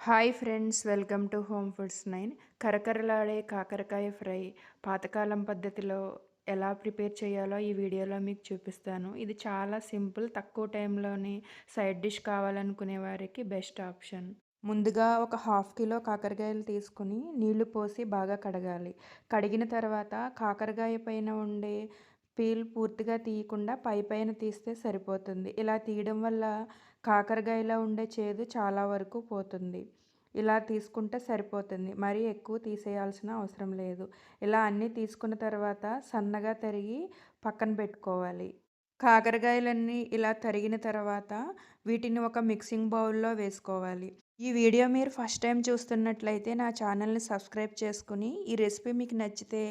Hi friends welcome to home foods nine కరకరలాడే కాకరకాయ fry పాతకాలం పద్ధతిలో ఎలా ప్రిపేర్ చేయాలో ఈ వీడియోలో మీకు చూపిస్తాను. ఇది చాలా సింపుల్ తక్కువ టైంలోనే సైడ్ డిష్ కావాలనుకునే వారికి బెస్ట్ ఆప్షన్. ముందుగా ఒక హాఫ్ కిలో కాకరకాయలు తీసుకుని నీళ్ళు పోసి బాగా కడగాలి. కడిగిన తర్వాత కాకరకాయ పైన ఉండే పీల్ పూర్తిగా తీయకుండా పై పైన తీస్తే సరిపోతుంది. ఇలా తీయడం వల్ల కాకరకాయలో ఉండే చేదు చాలా వరకు పోతుంది. ఇలా తీసుకుంటే సరిపోతుంది. మరీ ఎక్కువ తీసేయాల్సిన అవసరం లేదు. ఇలా అన్నీ తీసుకున్న తర్వాత సన్నగా తరిగి పక్కన పెట్టుకోవాలి. కాకరకాయలన్నీ ఇలా తరిగిన తర్వాత వీటిని ఒక మిక్సింగ్ బౌల్లో వేసుకోవాలి. ఈ వీడియో మీరు ఫస్ట్ టైం చూస్తున్నట్లయితే నా ఛానల్ని సబ్స్క్రైబ్ చేసుకుని ఈ రెసిపీ మీకు నచ్చితే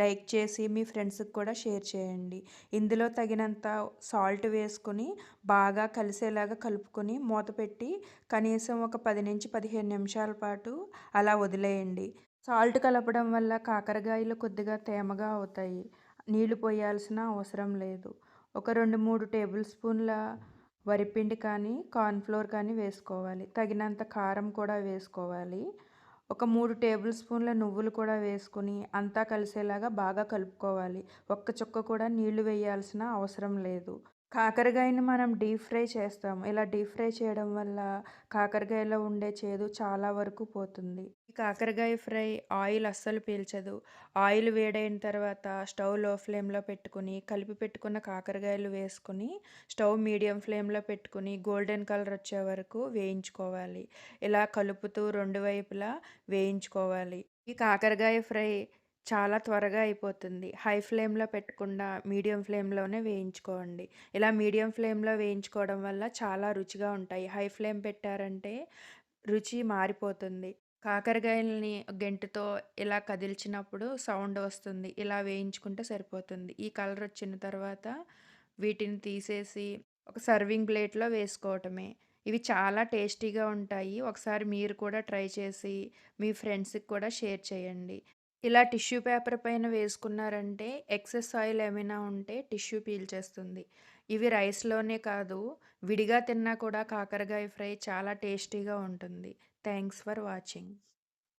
లైక్ చేసి మీ ఫ్రెండ్స్కి కూడా షేర్ చేయండి. ఇందులో తగినంత సాల్ట్ వేసుకుని బాగా కలిసేలాగా కలుపుకొని మూత పెట్టి కనీసం ఒక పది నుంచి పదిహేను నిమిషాల పాటు అలా వదిలేయండి. సాల్ట్ కలపడం వల్ల కాకరకాయలు కొద్దిగా తేమగా అవుతాయి. నీళ్ళు పోయాల్సిన అవసరం లేదు. ఒక రెండు మూడు టేబుల్ స్పూన్ల వరిపిండి కానీ కార్న్ఫ్లోర్ కానీ వేసుకోవాలి. తగినంత కారం కూడా వేసుకోవాలి. ఒక మూడు టేబుల్ స్పూన్ల నువ్వులు కూడా వేసుకుని అంతా కలిసేలాగా బాగా కలుపుకోవాలి. ఒక్క చుక్క కూడా నీళ్ళు వేయాల్సిన అవసరం లేదు. కాకరకాయని మనం డీప్ ఫ్రై చేస్తాం ఇలా డీప్ ఫ్రై చేయడం వల్ల కాకరకాయలో ఉండే చేదు చాలా వరకు పోతుంది. ఈ కాకరకాయ ఫ్రై ఆయిల్ అస్సలు పీల్చదు. ఆయిల్ వేడైన తర్వాత స్టవ్లో ఫ్లేమ్లో పెట్టుకుని కలిపి పెట్టుకున్న కాకరకాయలు వేసుకుని స్టవ్ మీడియం ఫ్లేమ్లో పెట్టుకుని గోల్డెన్ కలర్ వచ్చే వరకు వేయించుకోవాలి. ఇలా కలుపుతూ రెండు వైపులా వేయించుకోవాలి. ఈ కాకరకాయ ఫ్రై చాలా త్వరగా అయిపోతుంది. హై ఫ్లేమ్లో పెట్టకుండా మీడియం ఫ్లేమ్లోనే వేయించుకోండి. ఇలా మీడియం ఫ్లేమ్లో వేయించుకోవడం వల్ల చాలా రుచిగా ఉంటాయి. హై ఫ్లేమ్ పెట్టారంటే రుచి మారిపోతుంది. కాకరకాయలని గెంటుతో ఇలా కదిల్చినప్పుడు సౌండ్ వస్తుంది. ఇలా వేయించుకుంటే సరిపోతుంది. ఈ కలర్ వచ్చిన తర్వాత వీటిని తీసేసి ఒక సర్వింగ్ ప్లేట్లో వేసుకోవటమే. ఇవి చాలా టేస్టీగా ఉంటాయి. ఒకసారి మీరు కూడా ట్రై చేసి మీ ఫ్రెండ్స్కి కూడా షేర్ చేయండి. ఇలా టిష్యూ పేపర్ పైన వేసుకున్నారంటే ఎక్సెస్ ఆయిల్ ఏమైనా ఉంటే టిష్యూ పీల్చేస్తుంది. ఇవి రైస్లోనే కాదు విడిగా తిన్నా కూడా కాకరకాయ ఫ్రై చాలా టేస్టీగా ఉంటుంది. Thanks for watching.